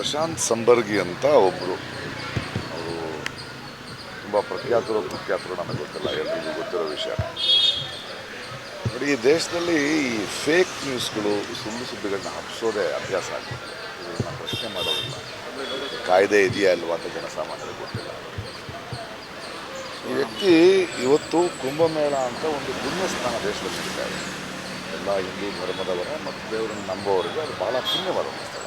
ಪ್ರಶಾಂತ್ ಸಂಬರ್ಗಿ ಅಂತ ಒಬ್ಬರು ಅವರು ತುಂಬ ಪ್ರಖ್ಯಾತರು ಪ್ರಖ್ಯಾತರು ನಮಗೆ ಗೊತ್ತಿಲ್ಲ, ಎಲ್ರಿಗೂ ಗೊತ್ತಿರೋ ವಿಷಯ. ನೋಡಿ, ಈ ದೇಶದಲ್ಲಿ ಈ ಫೇಕ್ ನ್ಯೂಸ್ಗಳು ಸುಳ್ಳು ಸುದ್ದಿಗಳನ್ನ ಹಬ್ಸೋದೇ ಅಭ್ಯಾಸ ಆಗ್ತದೆ ಇದನ್ನು ಪ್ರಶ್ನೆ ಮಾಡೋದಿಲ್ಲ. ಕಾಯ್ದೆ ಇದೆಯಾ ಅಲ್ವಾ ಅಂತ ಜನಸಾಮಾನ್ಯರಿಗೆ ಗೊತ್ತಿಲ್ಲ. ಈ ವ್ಯಕ್ತಿ ಇವತ್ತು ಕುಂಭಮೇಳ ಅಂತ ಒಂದು ಪುಣ್ಯಸ್ಥಾನ ದೇಶದಲ್ಲಿ ನಡೀತಾ ಇದೆ ಎಲ್ಲ ಹಿಂದೂ ಧರ್ಮದವರ ಮತ್ತು ದೇವರನ್ನು ನಂಬೋವರಿಗೆ ಅದು ಬಹಳ ಪುಣ್ಯವಾದ ಸ್ಥಳ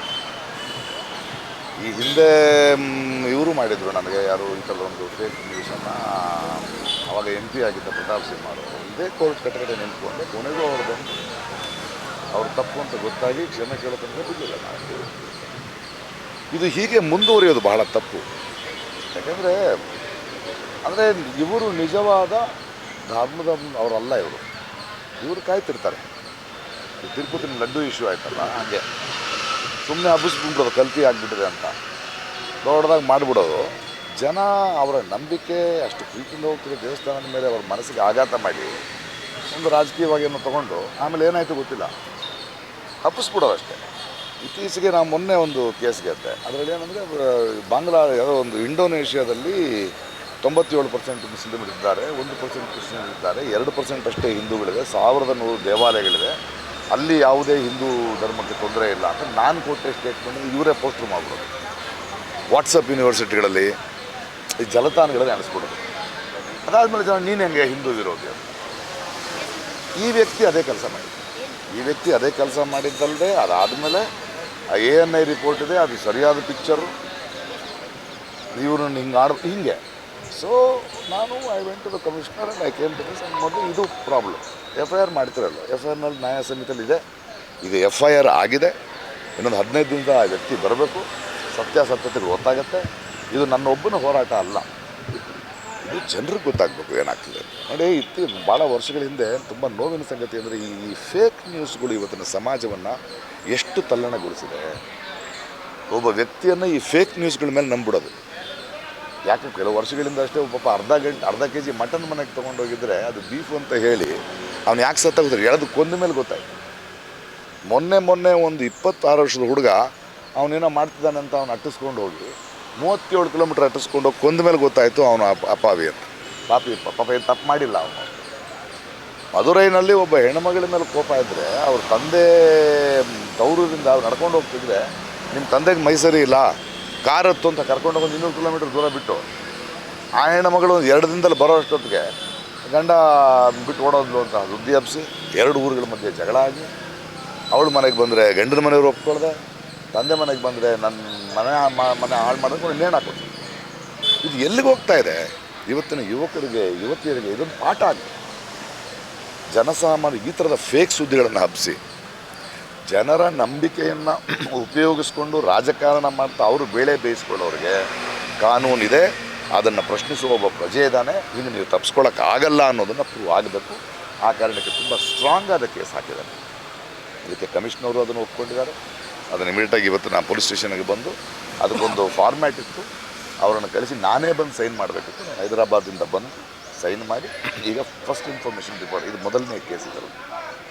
ಈ ಹಿಂದೆ ಇವರು ಮಾಡಿದರು ನನಗೆ ಯಾರು ಈ ಥರದ ಒಂದು ಫೇಕ್ ನ್ಯೂಸನ್ನು ಅವಾಗ ಎಂ ಪಿ ಆಗಿದ್ದ ಪ್ರತಾಪ್ ಸಿಂಹ ಅವರು. ಇದೇ ಕೋರ್ಟ್ ಕಟ್ಟಕಡೆ ನಿಂತ್ಕೊಂಡು. ಕೊನೆಗೂ ಅವರು ಬಂದು ಅವ್ರು ತಪ್ಪು ಅಂತ ಗೊತ್ತಾಗಿ ಕ್ಷಮೆ ಕೇಳೋ ಬಿಡಲಿಲ್ಲ ನಾವು ಇದು ಹೀಗೆ ಮುಂದುವರಿಯೋದು ಬಹಳ ತಪ್ಪು. ಯಾಕೆಂದರೆ, ಅಂದರೆ ಇವರು ನಿಜವಾದ ಧರ್ಮದ ಅವರಲ್ಲ ಇವರು. ಇವರು ಕಾಯ್ತಿರ್ತಾರೆ. ತಿರುಪತಿನ ತಿರುಪತಿ ಲಡ್ಡು ಇಶ್ಯೂ ಆಯ್ತಲ್ಲ, ಹಾಗೆ. ಸುಮ್ಮನೆ ಹಬ್ಬಿಸ್ಬಿಡ್ಬೋದು ಕಲ್ತಿ ಆಗಿಬಿಟ್ಟಿದೆ ಅಂತ. ದೊಡ್ಡದಾಗಿ ಮಾಡಿಬಿಡೋದು. ಜನ ಅವರ ನಂಬಿಕೆ ಅಷ್ಟು ಪ್ರೀತಿಯಿಂದ ಹೋಗ್ತಿರೋ ದೇವಸ್ಥಾನದ ಮೇಲೆ ಅವ್ರ ಮನಸ್ಸಿಗೆ ಆಘಾತ ಮಾಡಿ ಒಂದು ರಾಜಕೀಯವಾಗಿ ಏನೋ ತೊಗೊಂಡು ಆಮೇಲೆ ಏನಾಯಿತು ಗೊತ್ತಿಲ್ಲ. ಹಬ್ಬಿಸ್ಬಿಡೋದು ಅಷ್ಟೇ. ಇತ್ತೀಚೆಗೆ ನಾವು ಮೊನ್ನೆ ಒಂದು ಕೇಸ್ ಗೆದ್ದೆ ಅದರಲ್ಲಿ ಏನಂದರೆ ಬಾಂಗ್ಲಾ ಯಾವುದೋ ಒಂದು ಇಂಡೋನೇಷ್ಯಾದಲ್ಲಿ ತೊಂಬತ್ತೇಳು ಪರ್ಸೆಂಟ್ ಮುಸ್ಲಿಮರು ಇದ್ದಾರೆ ಒಂದು ಪರ್ಸೆಂಟ್ ಕ್ರಿಶ್ಚಿಯನ್ ಇದ್ದಾರೆ ಎರಡು ಪರ್ಸೆಂಟ್ ಅಷ್ಟೇ ಹಿಂದೂಗಳಿದೆ, ಸಾವಿರದ ನೂರು ದೇವಾಲಯಗಳಿದೆ. ಅಲ್ಲಿ ಯಾವುದೇ ಹಿಂದೂ ಧರ್ಮಕ್ಕೆ ತೊಂದರೆ ಇಲ್ಲ ಅಂತ ನಾನು ಕೊಟ್ಟೆ ಸ್ಟೇಟ್ಮೆಂಟ್ ಇವರೇ ಪೋಸ್ಟರ್ ಮಾಡ್ಬಿಡೋದು. ವಾಟ್ಸಪ್ ಯೂನಿವರ್ಸಿಟಿಗಳಲ್ಲಿ ಈ ಜಲತಾಣಗಳಲ್ಲಿ ಅನಿಸ್ಬಿಡೋದು. ಅದಾದಮೇಲೆ ಜನ, ನೀನು ಹೆಂಗೆ ಹಿಂದೂ ವಿರೋಧಿ ಅಂತ ಈ ವ್ಯಕ್ತಿ ಅದೇ ಕೆಲಸ ಮಾಡಿದ್ದು. ಈ ವ್ಯಕ್ತಿ ಅದೇ ಕೆಲಸ ಮಾಡಿದ್ದಲ್ಲದೆ ಅದಾದಮೇಲೆ ಎ ಎನ್ ಐ ರಿಪೋರ್ಟ್ ಇದೆ, ಅದು ಸರಿಯಾದ ಪಿಕ್ಚರು ಇವ್ರನ್ನ ಹಿಂಗೆ ಆಡೋ ಹಿಂಗೆ. ಸೊ ನಾನು I went to the commissioner and I came to this ಮೊದಲು ಇದು ಪ್ರಾಬ್ಲಮ್ ಎಫ್ ಐ ಆರ್ ಮಾಡ್ತಿರಲ್ಲ. ಎಫ್ ಐ ಆರ್ನಲ್ಲಿ ನ್ಯಾಯ ಸಮಿತಿಯಲ್ಲಿ ಇದೆ. ಈಗ ಎಫ್ ಐ ಆರ್ ಆಗಿದೆ. ಇನ್ನೊಂದು ಹದಿನೈದು ದಿನದ ಆ ವ್ಯಕ್ತಿ ಬರಬೇಕು. ಸತ್ಯಾಸತ್ಯತೆಗಳು ಗೊತ್ತಾಗುತ್ತೆ. ಇದು ನನ್ನ ಒಬ್ಬನ ಹೋರಾಟ ಅಲ್ಲ. ಇದು ಜನರಿಗೆ ಗೊತ್ತಾಗಬೇಕು ಏನಾಗ್ತದೆ ನೋಡಿ, ಇತ್ತಿ ಭಾಳ ವರ್ಷಗಳ ಹಿಂದೆ ತುಂಬ ನೋವಿನ ಸಂಗತಿ ಅಂದರೆ ಈ ಫೇಕ್ ನ್ಯೂಸ್ಗಳು ಇವತ್ತಿನ ಸಮಾಜವನ್ನು ಎಷ್ಟು ತಲ್ಲಣಗೊಳಿಸಿದೆ. ಒಬ್ಬ ವ್ಯಕ್ತಿಯನ್ನು ಈ ಫೇಕ್ ನ್ಯೂಸ್ಗಳ ಮೇಲೆ ನಂಬಿಡೋದು ಯಾಕೆ ಕೆಲವು ವರ್ಷಗಳಿಂದ ಅಷ್ಟೇ ಪಾಪ ಅರ್ಧ ಗಂಟೆ, ಅರ್ಧ ಕೆ ಜಿ ಮಟನ್ ಮನೆಗೆ ತೊಗೊಂಡೋಗಿದ್ರೆ ಅದು ಬೀಫ್ ಅಂತ ಹೇಳಿ ಅವ್ನು ಯಾಕೆ ಸತ್ತಾಗೋದ್ರೆ ಎಳೆದು ಕೊಂದ ಮೇಲೆ ಗೊತ್ತಾಯ್ತು. ಮೊನ್ನೆ ಮೊನ್ನೆ ಒಂದು ಇಪ್ಪತ್ತಾರು ವರ್ಷದ ಹುಡುಗ ಅವನೇನೋ ಮಾಡ್ತಿದ್ದಾನೆ ಅಂತ ಅವ್ನು ಅಟ್ಟಿಸ್ಕೊಂಡು ಹೋಗಿ ಮೂವತ್ತೇಳು ಕಿಲೋಮೀಟ್ರ್ ಅಟ್ಟಿಸ್ಕೊಂಡು ಹೋಗಿ ಕೊಂದ ಮೇಲೆ ಗೊತ್ತಾಯಿತು ಅವನು ಅಪ ಅಪಾವಿ ಅಂತ. ಪಾಪಿ, ಪಾಪ ಏನು ತಪ್ಪು ಮಾಡಿಲ್ಲ ಅವನು. ಮಧುರೈನಲ್ಲಿ ಒಬ್ಬ ಹೆಣ್ಮಗಳ ಮೇಲೆ ಕೋಪ ಇದ್ದರೆ ಅವ್ರ ತಂದೆ ತವರೂರಿಂದ ಅವ್ರು ನಡ್ಕೊಂಡು ಹೋಗ್ತಿದ್ರೆ ನಿಮ್ಮ ತಂದೆಗೆ ಮೈಸರಿ ಇಲ್ಲ. ಕಾರ್ ಹತ್ತು ಅಂತ ಕರ್ಕೊಂಡು ಹೋಗಿ ಇನ್ನೂರು ಕಿಲೋಮೀಟ್ರ್ ದೂರ ಬಿಟ್ಟು ಆ ಹೆಣ್ಮಗಳು ಒಂದು ಎರಡು ದಿನದಲ್ಲಿ ಬರೋ ಅಷ್ಟೊತ್ತಿಗೆ ಗಂಡ ಬಿಟ್ಟು ಓಡೋದ್ಲು ಅಂತ ಸುದ್ದಿ ಹಬ್ಬಿಸಿ ಎರಡು ಊರುಗಳ ಮಧ್ಯೆ ಜಗಳ ಆಗಿ, ಅವಳು ಮನೆಗೆ ಬಂದರೆ ಗಂಡನ ಮನೆಯವರು ಒಪ್ಕೊಳ್ದೆ, ತಂದೆ ಮನೆಗೆ ಬಂದರೆ ನನ್ನ ಮನೆ ಮನೆ ಹಾಳು ಮಾಡೋದು ಇನ್ನೇನು ಹಾಕೋದು ಇದು ಎಲ್ಲಿಗೆ ಹೋಗ್ತಾ ಇದೆ? ಇವತ್ತಿನ ಯುವಕರಿಗೆ, ಯುವತಿಯರಿಗೆ ಇದೊಂದು ಪಾಠ ಆಗಿದೆ ಜನಸಾಮಾನ್ಯ ಈ ಥರದ ಫೇಕ್ ಸುದ್ದಿಗಳನ್ನು ಹಬ್ಬಿಸಿ ಜನರ ನಂಬಿಕೆಯನ್ನು ಉಪಯೋಗಿಸ್ಕೊಂಡು ರಾಜಕಾರಣ ಮಾಡ್ತಾ ಅವರು ಬೇಳೆ ಬೇಯಿಸ್ಕೊಳ್ಳೋರಿಗೆ ಕಾನೂನಿದೆ. ಅದನ್ನು ಪ್ರಶ್ನಿಸುವ ಒಬ್ಬ ಪ್ರಜೆ ಇದ್ದಾನೆ ಹಿಂಗೆ ನೀವು ತಪ್ಪಿಸ್ಕೊಳ್ಳೋಕ್ಕಾಗಲ್ಲ ಅನ್ನೋದನ್ನು ಪ್ರೂವ್ ಆಗಬೇಕು. ಆ ಕಾರಣಕ್ಕೆ ತುಂಬ ಸ್ಟ್ರಾಂಗ್ ಆದ ಕೇಸ್ ಹಾಕಿದ್ದಾರೆ. ಅದಕ್ಕೆ ಕಮಿಷನರು ಅದನ್ನು ಒಪ್ಕೊಂಡಿದ್ದಾರೆ. ಅದನ್ನು ಇಮಿಡಿಯೇಟಾಗಿ ಇವತ್ತು ನಾನು ಪೊಲೀಸ್ ಸ್ಟೇಷನ್ಗೆ ಬಂದು ಅದಕ್ಕೊಂದು ಫಾರ್ಮ್ಯಾಟ್ ಇತ್ತು. ಅವರನ್ನು ಕಳಿಸಿ ನಾನೇ ಬಂದು ಸೈನ್ ಮಾಡಬೇಕಿತ್ತು. ಹೈದರಾಬಾದಿಂದ ಬಂದು ಸೈನ್ ಮಾಡಿ ಈಗ ಫಸ್ಟ್ ಇನ್ಫಾರ್ಮೇಷನ್ ರಿಪೋರ್ಟ್ ಇದು ಮೊದಲನೇ ಕೇಸ್ ಇದರಲ್ಲಿ.